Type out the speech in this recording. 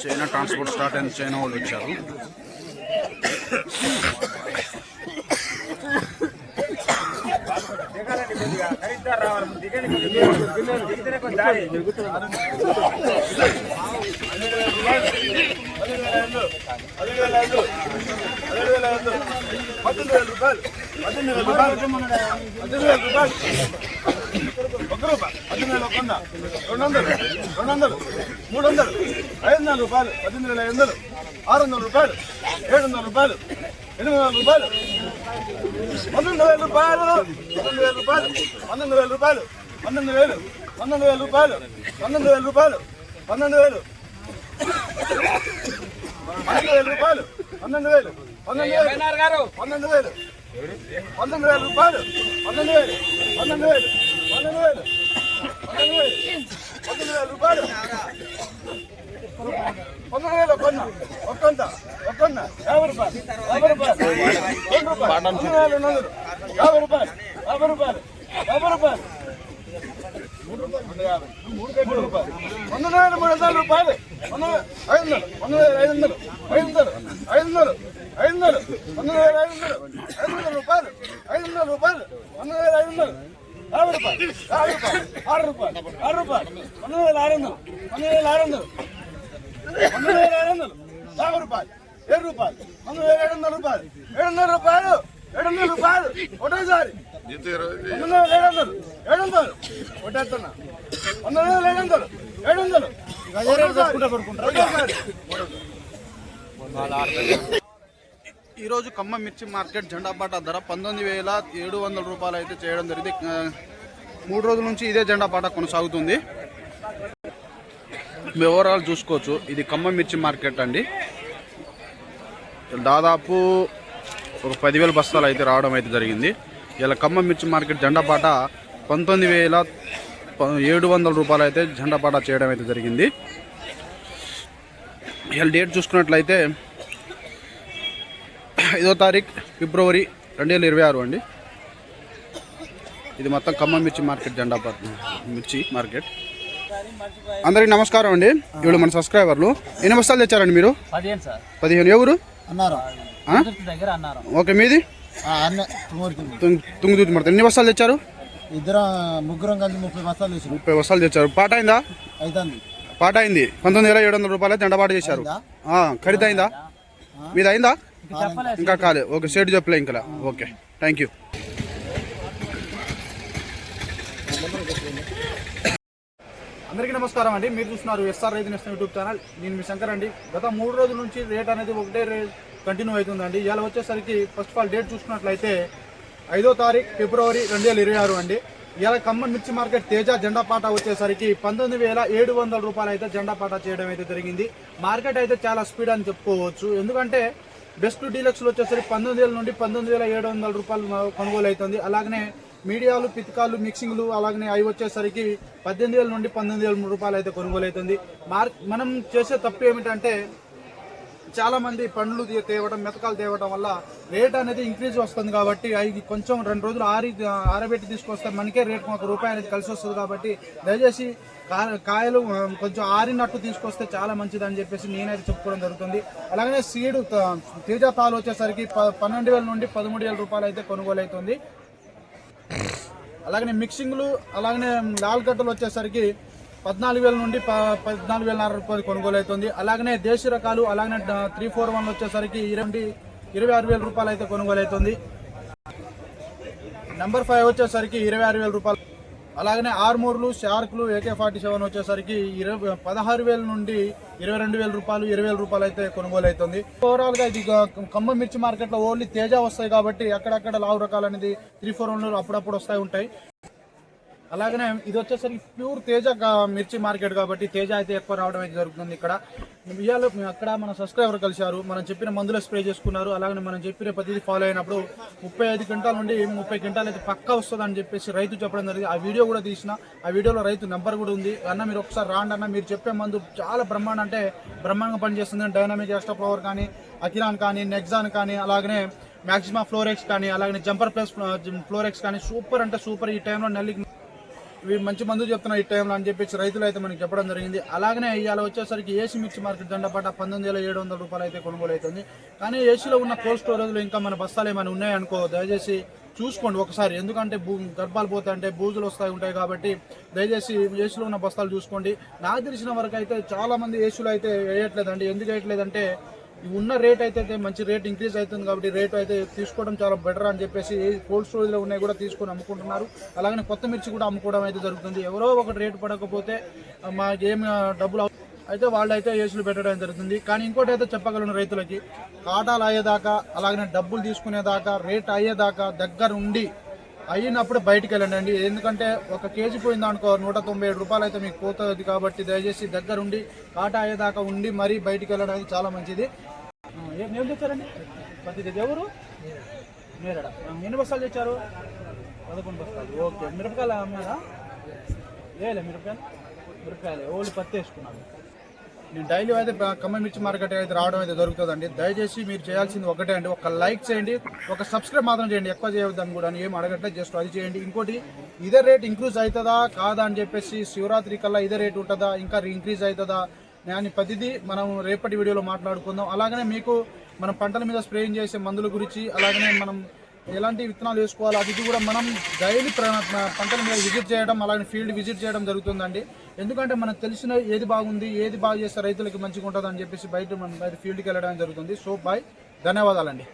China transport start అయింది China వాళ్ళు వచ్చారు. పద్దెనిమిది మూడు వందలు ఐదు వందల రూపాయలు పద్దెనిమిది వేల ఐదు వందలు ఆరు వందల రూపాయలు ఏడు వందల రూపాయలు ఎనిమిది వందల రూపాయలు పన్నెండు వేల రూపాయలు పన్నెండు వేల రూపాయలు పన్నెండు వేల రూపాయలు పన్నెండు వేలు పన్నెండు వేల రూపాయలు పన్నెండు వేల రూపాయలు పన్నెండు వేలు పన్నెండు వేల రూపాయలు పన్నెండు వేలు పన్నెండు వేలు పన్నెండు వేలు పన్నెండు వేల రూపాయలు పన్నెండు వేలు పన్నెండు వేలు పన్నెండు వేలు పన్నెండు వేలు పన్నెండు వేల రూపాయలు. పన్నెండు వేలు ఒక్కొన్న ఒక్కొంత ఒక్కొన్న యాభై రూపాయలు యాభై రూపాయలు రెండు రూపాయలు పన్నెండు వేల రెండు వందలు యాభై రూపాయలు యాభై రూపాయలు యాభై రూపాయలు మూడు రూపాయలు మూడు రూపాయలు వంద వేల మూడు వందల రూపాయలు. ఐదు వందలు వంద వేల ఐదు వందలు ఐదు వందలు ఐదు వందలు ఐదు వందలు వంద వేల ఐదు వందలు ఐదు వందల రూపాయలు ఐదు వందల రూపాయలు వంద వేల ఐదు వందలు ఆరు రూపాయలు ఆరు రూపాయలు ఆరు రూపాయలు ఆరు రూపాయలు వంద వేల ఆరు వందలు వంద వేల ఆరు వందలు వంద వేల ఏడు వందలు యాభై రూపాయలు ఏడు రూపాయలు వంద వేల ఏడు వందల రూపాయలు ఏడు వందల రూపాయలు ఏడు వందల రూపాయలు ఒకటేసారి వంద వేల ఏడు వందలు ఏడు వందలు ఒకటేస్తున్నా వంద వేల ఏడు వందలు ఏడు వందలు ఈరోజు ఖమ్మం మిర్చి మార్కెట్ జెండాపాట ధర పంతొమ్మిది వేల ఏడు వందల రూపాయలు అయితే చేయడం జరిగింది. మూడు రోజుల నుంచి ఇదే జెండాపాట కొనసాగుతుంది. మీ ఓవరాల్ చూసుకోవచ్చు. ఇది ఖమ్మం మిర్చి మార్కెట్ అండి. దాదాపు ఒక పదివేల బస్తాలు అయితే రావడం అయితే జరిగింది. ఇలా కమ్మ మిర్చి మార్కెట్ జెండాపాట పంతొమ్మిది వేల ఏడు వందల రూపాయలు అయితే జెండాపాట చేయడం అయితే జరిగింది. ఇలా డేట్ చూసుకున్నట్లయితే ఐదో తారీఖు ఫిబ్రవరి రెండు వేల ఇరవై ఆరు అండి. ఇది మొత్తం ఖమ్మం మిర్చి మార్కెట్ జెండా పార్క్ మిర్చి మార్కెట్. అందరికీ నమస్కారం అండి. ఇప్పుడు మన సబ్స్క్రైబర్లు ఎన్ని బస్తాలు తెచ్చారండి మీరు? పదిహేను ఎవరు అన్నారు. ఆ? తిరుపతి దగ్గర అన్నారు. ఓకే మీది? ఆ అన్న తుమ్మూరికి తుంగ్- తుంగుదూతి మడత ఎన్ని బస్తాలు తెచ్చారు? ఇద్దరం ముగ్గురం కలిసి ముప్పై బస్తాలు వేసారు ముప్పై బస్తాలు తెచ్చారు. పాట అయిందా? అవుతుంది పాట అయింది. పంతొమ్మిది వేల ఏడు వందల రూపాయలు జెండా పాట చేశారు. ఆ, ఖరీదైందా? మీది అయిందా? ఇంకా చెప్పలేదు ఇంకా కాలే. ఓకే షేడ్ చెప్పలే ఇంకా. Okay thank you. అందరికీ నమస్కారం అండి. మీరు చూస్తున్నారు ఎస్ఆర్ రైతు నేస్తం యూట్యూబ్ ఛానల్. నేను మీ శంకర్ అండి. గత మూడు రోజుల నుంచి రేట్ అనేది ఒకటే రేట్ కంటిన్యూ అవుతుందండి. ఇవాళ వచ్చేసరికి ఫస్ట్ ఆఫ్ ఆల్ డేట్ చూసుకున్నట్లయితే ఐదో తారీఖు ఫిబ్రవరి రెండు వేల ఇరవై ఆరు అండి. ఇలా ఖమ్మం మిర్చి మార్కెట్ తేజ జెండా పాట వచ్చేసరికి పంతొమ్మిది వేల ఏడు వందల రూపాయలు అయితే జెండా పాట చేయడం అయితే జరిగింది. మార్కెట్ అయితే చాలా స్పీడ్ అని చెప్పుకోవచ్చు. ఎందుకంటే బెస్ట్ డీలక్స్లో వచ్చేసరికి పంతొమ్మిది వేల నుండి పంతొమ్మిది వేల ఏడు వందల రూపాయలు కొనుగోలు అవుతుంది. అలాగనే మీడియాలు పితకాలు మిక్సింగ్లు అలాగనే అవి వచ్చేసరికి పద్దెనిమిది వేల నుండి పంతొమ్మిది వేల రూపాయలు అయితే కొనుగోలు అవుతుంది. మార్ మనం చేసే తప్పు ఏమిటంటే చాలా మంది పండ్లు తేవడం మెతకాలు తేవడం వల్ల రేట్ అనేది ఇంక్రీజ్ వస్తుంది కాబట్టి అవి కొంచెం రెండు రోజులు ఆరి ఆరబెట్టి తీసుకొస్తే మనకే రేట్ ఒక రూపాయి అనేది కలిసి వస్తుంది కాబట్టి దయచేసి కాయలు కొంచెం ఆరినట్టు తీసుకొస్తే చాలా మంచిది అని చెప్పేసి నేనైతే చెప్పుకోవడం జరుగుతుంది. అలాగనే సీడ్ త- తేజ తాలు వచ్చేసరికి ప- పన్నెండు వేల నుండి పదమూడు వేల రూపాయలు అయితే కొనుగోలు అవుతుంది అలాగనే మిక్సింగ్లు అలాగనే లాల్ వచ్చేసరికి పద్నాలుగు వేల నుండి పద్నాలుగు వేల రూపాయలు కొనుగోలు అవుతుంది అలాగనే దేశీ రకాలు అలాగనే త్రీ ఫోర్ వన్ వచ్చేసరికి ఇరవై ఇరవై ఆరు వేల రూపాయలు అయితే కొనుగోలు అవుతుంది నెంబర్ ఫైవ్ వచ్చేసరికి ఇరవై ఆరు వేల రూపాయలు. అలాగనే ఆర్మూర్లు షార్క్లు ఏకే ఫార్టీ సెవెన్ వచ్చేసరికి ఇరవై పదహారు వేల నుండి ఇరవై రెండు వేల రూపాయలు ఇరవై వేల రూపాయలు అయితే కొనుగోలు అవుతుంది ఓవరాల్గా ఇది గ- ఖమ్మం మిర్చి మార్కెట్లో ఓన్లీ తేజ వస్తాయి కాబట్టి అక్కడక్కడ లావు రకాలు అనేది త్రీ ఫోర్ వన్లు అప్పుడప్పుడు వస్తాయి ఉంటాయి. అలాగనే ఇది వచ్చేసరికి ప్యూర్ తేజ మిర్చి మార్కెట్ కాబట్టి తేజ అయితే ఎక్కువ రావడం అయితే జరుగుతుంది ఇక్కడ. ఇవాళ అక్కడ మన సబ్స్క్రైబర్ కలిశారు. మనం చెప్పిన మందులు స్ప్రే చేసుకున్నారు. అలాగనే మనం చెప్పిన ప్రతిదీ ఫాలో అయినప్పుడు ముప్పై ఐదు క్వింటాల నుండి ముప్పై క్వింటాల్ అయితే పక్కా వస్తుంది అని చెప్పేసి రైతు చెప్పడం జరిగింది. ఆ వీడియో కూడా తీసిన. ఆ వీడియోలో రైతు నెంబర్ కూడా ఉంది. అన్న మీరు ఒకసారి రాండి అన్న. మీరు చెప్పే మందు చాలా బ్రహ్మాండ అంటే బ్రహ్మాండంగా పనిచేస్తుంది. డైనామిక్ ఎక్స్ట్రా ఫ్లవర్ కానీ అకిరాన్ కానీ నెక్సాన్ కానీ అలాగనే మ్యాక్సిమా ఫ్లోరెక్స్ కానీ అలాగే జంపర్ ప్లస్ ఫ్లోరెక్స్ కానీ సూపర్ అంటే సూపర్ ఈ టైంలో నల్లికి ఇవి మంచి మందు చెప్తున్నారు ఈ టైంలో అని చెప్పేసి రైతులు అయితే మనకి చెప్పడం జరిగింది. అలాగనే ఇవాళ వచ్చేసరికి ఏసీ మిర్చి మార్కెట్ దండపాట పంతొమ్మిది వేల ఏడు వందల రూపాయలు అయితే కొనుగోలు అవుతుంది. కానీ ఏసీలో ఉన్న కోల్డ్ స్టోరేజ్లో ఇంకా మన బస్తాలు ఏమైనా ఉన్నాయనుకో దయచేసి చూసుకోండి ఒకసారి. ఎందుకంటే భూ గర్భాలు పోతాయంటే బూజులు వస్తాయి ఉంటాయి కాబట్టి దయచేసి ఏసీలో ఉన్న బస్తాలు చూసుకోండి. నాకు తెలిసిన వరకు అయితే చాలా మంది ఏసీలో అయితే వేయట్లేదండి. ఎందుకు వేయట్లేదంటే ఉన్న రేట్ అయితే మంచి రేట్ ఇంక్రీజ్ అవుతుంది కాబట్టి రేట్ అయితే తీసుకోవడం చాలా బెటర్ అని చెప్పేసి కోల్డ్ స్టోరేజ్లో ఉన్నాయి కూడా తీసుకొని అమ్ముకుంటున్నారు. అలాగనే కొత్త మిర్చి కూడా అమ్ముకోవడం అయితే జరుగుతుంది. ఎవరో ఒకటి రేటు పడకపోతే ఆ, మాకేం డబ్బులు అయితే వాళ్ళు అయితే ఏసులు పెట్టడం జరుగుతుంది. కానీ ఇంకోటి అయితే చెప్పగలను రైతులకి కాటాలు అయ్యేదాకా అలాగనే డబ్బులు తీసుకునేదాకా రేట్ అయ్యేదాకా దగ్గర ఉండి అయినప్పుడు బయటికి వెళ్ళండి. అండి ఎందుకంటే ఒక కేజీ పోయింది అనుకో నూట తొంభై ఏడు రూపాయలు అయితే మీకు పోతుంది కాబట్టి దయచేసి దగ్గర ఉండి కాటా అయ్యేదాకా ఉండి మరీ బయటికి వెళ్ళడం అనేది చాలా మంచిది. ఏం ఏం తెచ్చారండి? ప్రతి ఎవరు? మీరడా ఎన్ని బస్తాలు తెచ్చారు? పదకొండు బస్తాలు. ఓకే. మిరపకాయలు అమ్మారా? లేలే మిరపకాయలు? మిరపకాయలు. ఓన్లీ పత్తి వేసుకున్నాను. నేను డైలీ అయితే బ- ఖమ్మం మిర్చి మార్కెట్ అయితే రావడం అయితే దొరుకుతుందండి దయచేసి మీరు చేయాల్సింది ఒకటే అండి. ఒక లైక్ చేయండి ఒక సబ్స్క్రైబ్ మాత్రం చేయండి. ఎక్కువ చేయవద్దని కూడా ఏం అడగట్లేదు జస్ట్ అది చేయండి. ఇంకోటి ఇదే రేట్ ఇంక్రీజ్ అవుతుందా కాదా అని చెప్పేసి శివరాత్రి కల్లా ఇదే రేట్ ఉంటుందా ఇంకా ఇంక్రీజ్ అవుతుందా నేను ప్రతిదీ మనం రేపటి వీడియోలో మాట్లాడుకుందాం. అలాగనే మీకు మనం పంటల మీద స్ప్రేయింగ్ చేసే మందుల గురించి అలాగనే మనం ఎలాంటి విత్తనాలు వేసుకోవాలి అది కూడా మనం డైలీ పంటల మీద విజిట్ చేయడం అలాగే ఫీల్డ్ విజిట్ చేయడం జరుగుతుందండి. ఎందుకంటే మనకు తెలిసిన ఏది బాగుంది ఏది బాగా చేస్తే రైతులకి మంచిగా ఉంటుంది అని చెప్పేసి బయట మనం బయట ఫీల్డ్కి వెళ్ళడం జరుగుతుంది. So bye. ధన్యవాదాలండి.